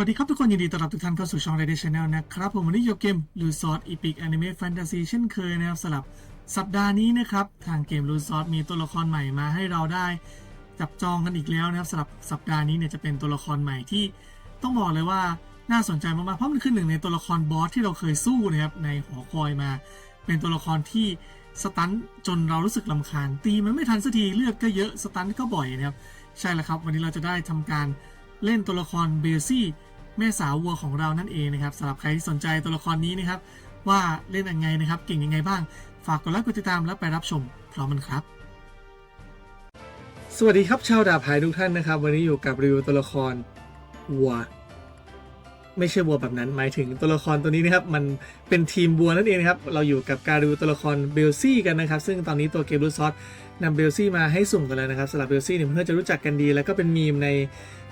วัสดีครับทุกคนยินดีต้อนรับทุกท่านเข้าสู่ช่อง Ready Channel นะครับ ผมวันนี้อยู่กับเกม l u s o r Epic Anime Fantasy เช่นเคยนะครับสำหรับสัปดาห์นี้นะครับ ทางเกม l u s o r มีตัวละครใหม่มาให้เราได้ จับจองกันอีกแล้วนะครับสำหรับสัปดาห์นี้เนี่ยจะเป็นตัวละครใหม่ที่ต้องบอกเลยว่าน่าสนใจมากๆเพราะมันคือหนึ่งในตัวละครบอสที่เราเคยสู้นะครับในหอคอยมา เป็นตัวละครที่สตันจนเรารู้สึกลำคาญตีมันไม่ทันสักทีเลือดก็เยอะสตันก็บ่อยนะครับใช่แล้วครับ วันนี้เราจะได้ทำการเล่นตัวละครเบลซี่ แม่สาววัวของเรานั่นเองนะครับสำหรับใครที่สนใจตัวละครนี้นะครับ ว่าเล่นยังไงนะครับเก่งยังไงบ้าง ฝากกดไลค์กดติดตามและไปรับชมพร้อมกันครับ สวัสดีครับชาวดาบหายทุกท่านนะครับ วันนี้อยู่กับรีวิวตัวละครวัว ไม่ใช่วัวแบบนั้นหมายถึงตัวละครตัวนี้นะครับมันเป็นทีมวัวนั่นเองนะครับเราอยู่กับการรีวิวตัวละครเบลซี่กันนะครับซึ่งตอนนี้ตัวเกมรูซอสนำเบลซี่มาให้สุ่มกันแล้วนะครับสำหรับเบลซี่เนี่ยเพื่อนจะรู้จักกันดี แล้วก็เป็นมีมใน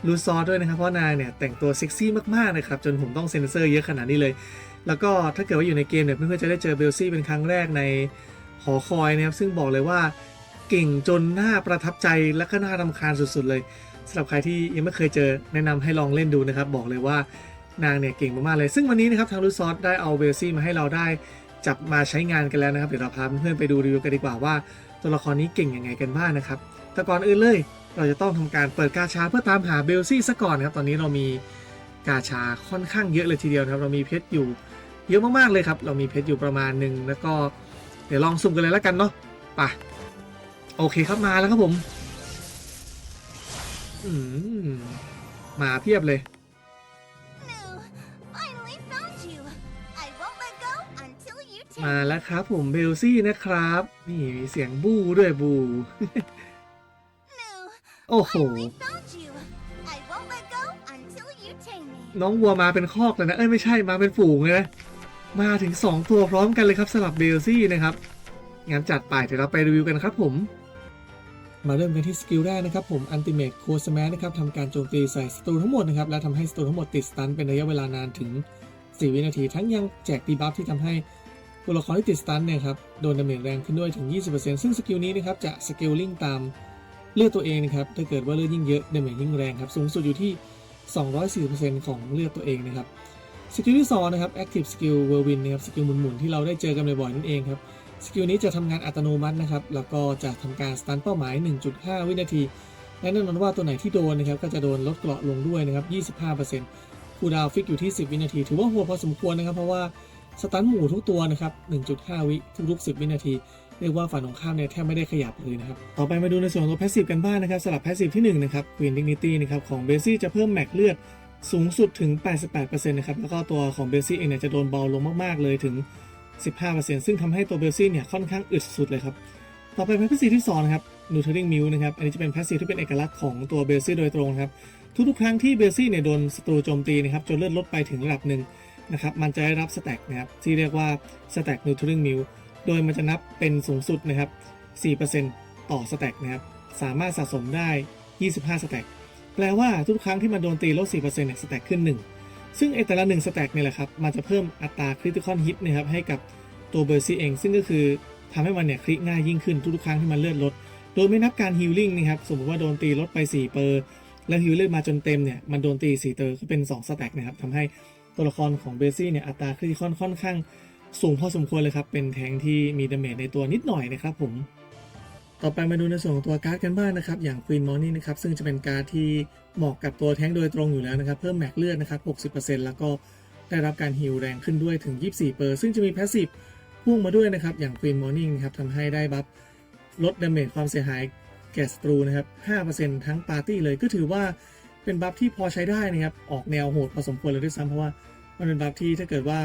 รูซอสด้วยนะครับเพราะนางเนี่ยแต่งตัวเซ็กซี่มากๆนะครับจนผมต้องเซ็นเซอร์เยอะขนาดนี้เลย แล้วก็ถ้าเกิดว่าอยู่ในเกมเนี่ยเพื่อนๆจะได้เจอเบลซี่เป็นครั้งแรกในหอคอยนะครับซึ่งบอกเลยว่าเก่งจนน่าประทับใจและก็น่ารำคาญสุดๆเลยสำหรับใครที่ยังไม่เคยเจอแนะนำให้ลองเล่นดูนะครับ บอกเลยว่า นางเนี่ยเก่งมากๆเลย ซึ่งวันนี้นะครับทางรูซอสได้เอาเบลซี่มาให้เราได้จับมาใช้งานกันแล้วนะครับ เดี๋ยวเราพาเพื่อนๆไปดูรีวิวกันดีกว่าว่า ตัวละครนี้เก่งยังไงกันบ้างนะครับ แต่ก่อนอื่นเลย เราจะต้องทำการเปิดกาชาเพื่อตามหาเบลซี่ซะก่อนนะครับ ตอนนี้เรามีกาชาค่อนข้างเยอะเลยทีเดียวนะครับ เรามีเพชรอยู่เยอะมากๆเลยครับ เรามีเพชรอยู่ประมาณหนึ่งแล้วก็เดี๋ยวลองสุ่มกันเลยแล้วกันเนาะไปโอเคครับมาแล้วครับผม อืมมาเพียบเลย มาแล้วครับผมเบลซี่นะครับ นี่มีเสียงบูด้วยบู Moo, โอ้โห finally found you. I won't let go until you tame me. น้องวัวมาเป็นคอกเลยนะ เอ้ยไม่ใช่มาเป็นฝูงเลยนะ มาถึง 2 ตัวพร้อมกันเลยครับสลับเบลซี่นะครับงั้นจัดไปเดี๋ยวเราไปรีวิวกันครับผม มาเริ่มกันที่สกิลแรกนะครับผม Ultimate c o r e Smash นะครับทำการโจมตีใส่ศัตรูทั้งหมดนะครับ และทำให้ศัตรูทั้งหมดติดสตันเป็นระยะเวลานานถึง 4 วินาที ทั้งยังแจกดีบัฟที่ทำให้ ตัวละครที่ติดสตันเนี่ยครับโดนดาเมจแรงขึ้นด้วยถึง 20%ซึ่งสกิลนี้นะครับจะสกิลลิงตามเลือดตัวเองนะครับถ้าเกิดว่าเลือดยิ่งเยอะดาเมจยิ่งแรงครับสูงสุดอยู่ที่ 240%ของเลือดตัวเองนะครับสกิลที่2นะครับ Active Skill Whirlwind นะครับสกิลหมุนๆที่เราได้เจอกันบ่อยๆนั่นเองครับสกิลนี้จะทำงานอัตโนมัตินะครับแล้วก็จะทำการสตันเป้าหมาย 1.5 วินาทีและแน่นอนว่าตัวไหนที่โดนนะครับก็จะโดนลดเกราะลงด้วยนะครับ 25%คูดาวฟิกอยู่ที่ 10 วินาที ถือว่าโหัวพอสมควรนะครับ เพราะว่า สตันหมู่ทุกตัวนะครับ 1.5 วิทุกๆ 10 วินาที เรียกว่าฝ่ายตรงข้ามเนี่ยแทบไม่ได้ขยับเลยนะครับ ต่อไปมาดูในส่วนของตัว Passive กันบ้างนะครับสำหรับ Passive ที่1นะครับ Queen Dignity นะครับของเบซี่จะเพิ่มแม็กเลือดสูงสุดถึง 88%นะครับ แล้วก็ตัวของเบลซี่เองเนี่ยจะโดนเบาลงมากๆเลยถึง 15%ซึ่งทำให้ตัวเบลซี่เนี่ยค่อนข้างอึดสุดเลยครับ ต่อไปแพสซีฟที่2นะครับ Neutering Mule นะครับ อันนี้จะเป็นแพสซีฟที่เป็นเอกลักษณ์ของตัวเบซี่โดยตรงครับ ทุกๆ ครั้งที่เบซี่เนี่ยโดนศัตรูโจมตีนะครับจนเลือดลดไปถึงระดับหนึ่ง นะครับมันจะได้รับสแต็กนะครับที่เรียกว่าสแต็ก Neutering Mule โดยมันจะนับเป็นสูงสุดนะครับ 4%ต่อสแต็กนะครับสามารถสะสมได้ 25 สแต็กแปลว่าทุกครั้งที่มันโดนตีลด4%เนี่ยสแต็กขึ้น 1 ซึ่งไอแต่ละ1สแต็กเนี่ยแหละครับมันจะเพิ่มอัตราคริติคอนฮิตนะครับให้กับตัวเบอร์ซี่เอง ซึ่งก็คือทำให้มันเนี่ยคลิกง่ายยิ่งขึ้นทุกๆครั้งที่มันเลือดลด โดยไม่นับการฮิลลิ่งนะครับสมมติว่าโดนตีลดไป 4 เปอร์ แล้วฮิลเลือดมาจนเต็มเนี่ยมันโดนตี4เตอร์ก็เป็น2สแต็กนะครับทำให้ ตัวละครของเบซี่เนี่ยอัตราคริติคอนค่อนข้างสูงพอสมควรเลยครับ เป็นแทงที่มีดาเมจในตัวนิดหน่อยนะครับผม ต่อไปมาดูในส่วนของตัวการ์ดกันบ้างนะครับ อย่าง Queen Morning นะครับซึ่งจะเป็นการ์ดที่เหมาะกับตัวแท้งโดยตรงอยู่แล้วนะครับ เพิ่มแม็กเลือดนะครับ 60%แล้วก็ได้รับการฮิลแรงขึ้นด้วยถึง 24เปอร์ซึ่งจะมีแพสซีฟพ่วงมาด้วยนะครับ อย่าง Queen Morning นะครับทำให้ได้บัฟลดดาเมจความเสียหายแก่ศัตรูนะครับ 5%ทั้งปาร์ตี้เลยก็ถือว่า เป็นบัฟที่พอใช้ได้นะครับ ออกแนวโหดพอสมควรเลยด้วยซ้ำเพราะว่ามันเป็นบัฟที่ถ้าเกิดว่า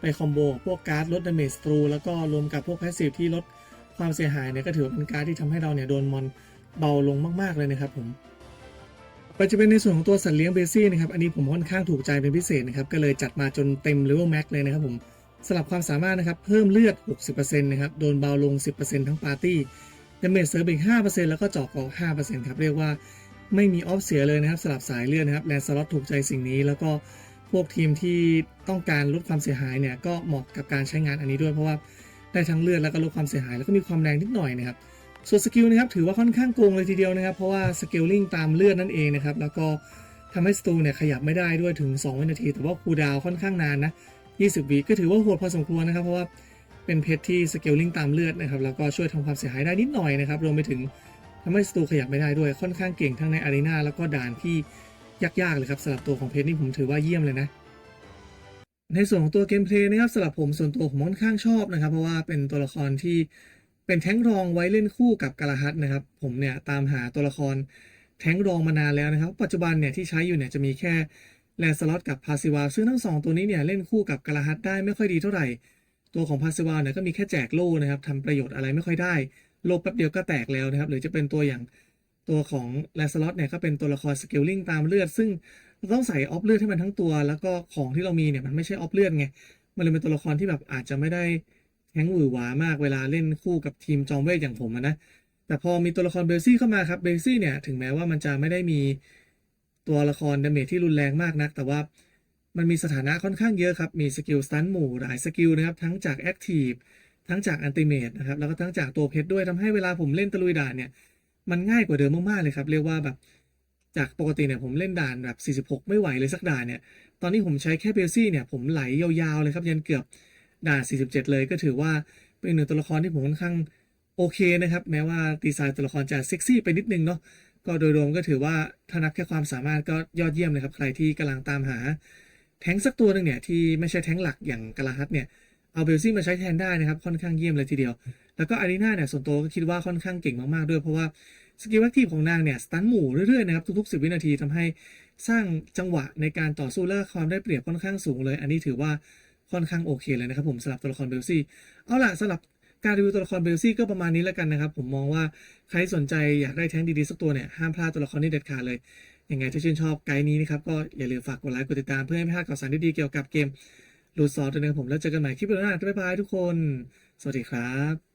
ไปคอมโบพวกการ์ดลดดาเมจศัตรูแล้วก็รวมกับพวกแพสซีฟที่ลดความเสียหายเนี่ยก็ถือว่าเป็นการดที่ทำให้เราเนี่ยโดนมอนเบาลงมาก ๆ เลยนะครับผมไปจะเป็นในส่วนของตัวสัตว์เลี้ยงเบซี่นะครับ อันนี้ผมค่อนข้างถูกใจเป็นพิเศษนะครับ ก็เลยจัดมาจนเต็มเลเวลแม็กเลยนะครับผมสลับความสามารถนะครับ เพิ่มเลือด 60%นะครับ โดนเบาลง 10%ทั้งปาร์ตี้ดาเมจเซิร์ฟอีก 5%แล้วก็จาะเก5%ครับ เรียกว่า ไม่มีออฟเสียเลยนะครับสลับสายเลือดนะครับแลนสล็อตถูกใจสิ่งนี้ แล้วก็พวกทีมที่ต้องการลดความเสียหายเนี่ยก็เหมาะกับการใช้งานอันนี้ด้วยเพราะว่าได้ทั้งเลือดแล้วก็ลดความเสียหายแล้วก็มีความแรงนิดหน่อยนะครับส่วนสกิลนะครับถือว่าค่อนข้างโกงเลยทีเดียวนะครับ เพราะว่าสเกลลิงตามเลือดนั่นเองนะครับแล้วก็ทำให้สตูเนี่ยขยับไม่ได้ด้วยถึง 2 วินาที แต่ว่าคูดาวค่อนข้างนานนะ 20 วิก็ถือว่าโหดพอสมควรนะครับ เพราะว่าเป็นเพชรที่สเกลลิงตามเลือดนะครับ แล้วก็ช่วยทำความเสียหายได้นิดหน่อยนะครับ รวมไปถึง ทำให้สตูขยับไม่ได้ด้วยค่อนข้างเก่งทั้งในอารีนาแล้วก็ด่านที่ยากๆเลยครับสำหรับตัวของเพชรนี่ผมถือว่าเยี่ยมเลยนะ ในส่วนของตัวเกมเพลย์นะครับสำหรับผมส่วนตัวผมค่อนข้างชอบนะครับ เพราะว่าเป็นตัวละครที่เป็นแท้งรองไว้เล่นคู่กับกาลาฮัตนะครับ ผมเนี่ยตามหาตัวละครแท้งรองมานานแล้วนะครับ ปัจจุบันเนี่ยที่ใช้อยู่เนี่ยจะมีแค่แลนสล็อตกับพาซิวาซึ่งทั้งสองตัวนี้เนี่ยเล่นคู่กับกาลาฮัตได้ไม่ค่อยดีเท่าไหร่ ตัวของพาซิวาเนี่ยก็มีแค่แจกโล่นะครับทำประโยชน์อะไรไม่ค่อยได้ โลแป๊บเดียวก็แตกแล้วนะครับ หรือจะเป็นตัวอย่างตัวของแลสล็อตเนี่ยก็เป็นตัวละครสเกลลิ่งตามเลือด ซึ่งเราต้องใส่ออฟเลือดให้มันทั้งตัว แล้วก็ของที่เรามีเนี่ยมันไม่ใช่ออฟเลือดไง มันเลยเป็นตัวละครที่แบบอาจจะไม่ได้แทงหวือหวามากเวลาเล่นคู่กับทีมจอมเวทอย่างผมนะ แต่พอมีตัวละครเบลซี่เข้ามาครับเบลซี่เนี่ยถึงแม้ว่ามันจะไม่ได้มีตัวละครดาเมจที่รุนแรงมากนัก แต่ว่ามันมีสถานะค่อนข้างเยอะครับ มีสกิลสตันหมู่หลายสกิลนะครับทั้งจากแอคทีฟ ทั้งจากอันติเมตนะครับแล้วก็ทั้งจากตัวเพชรด้วยทำให้เวลาผมเล่นตะลุยด่านเนี่ยมันง่ายกว่าเดิมมากๆเลยครับ เรียกว่าแบบจากปกติเนี่ยผมเล่นด่านแบบ 46 ไม่ไหวเลยสักด่านเนี่ยตอนนี้ผมใช้แค่เบลซี่เนี่ยผมไหลยาวๆเลยครับยันเกือบด่าน 47 เลยก็ถือว่าเป็นหนึ่งตัวละครที่ผมค่อนข้างโอเคนะครับ แม้ว่าดีไซน์ตัวละครจะเซ็กซี่ไปนิดนึงเนาะก็โดยรวมก็ถือว่าถ้านับแค่ความสามารถก็ยอดเยี่ยมเลยครับใครที่กำลังตามหา แท้งสักตัวหนึ่งเนี่ยที่ไม่ใช่แท้งหลักอย่างกาลาฮัตเนี่ย เอาเบลซี่มาใช้แทนได้นะครับ ค่อนข้างเยี่ยมเลยทีเดียว แล้วก็อารีนาเนี่ยส่วนตัวก็คิดว่าค่อนข้างเก่งมากๆด้วยเพราะว่าสกิลแอคทีฟของนางเนี่ยสตันหมู่เรื่อยๆนะครับทุกๆ 10 วินาทีทำให้สร้างจังหวะในการต่อสู้และความได้เปรียบค่อนข้างสูงเลย อันนี้ถือว่าค่อนข้างโอเคเลยนะครับผมสำหรับตัวละครเบลซี่เอาล่ะสำหรับการรีวิวตัวละครเบลซี่ก็ประมาณนี้แล้วกันนะครับ ผมมองว่าใครสนใจอยากได้แท้งดีๆสักตัวเนี่ยห้ามพลาดตัวละครนี้เด็ดขาดเลยยังไงถ้าชื่นชอบไกด์นี้นะครับก็อย่าลืมฝากกดไลค์กดติดตามเพื่อให้ไม่พลาดข่าวสารดีๆเกี่ยวกับเกม ลูซอนตัวหนึ่งผมแล้วเจอกันใหม่คลิปหน้าบ๊ายบายทุกคน สวัสดีครับ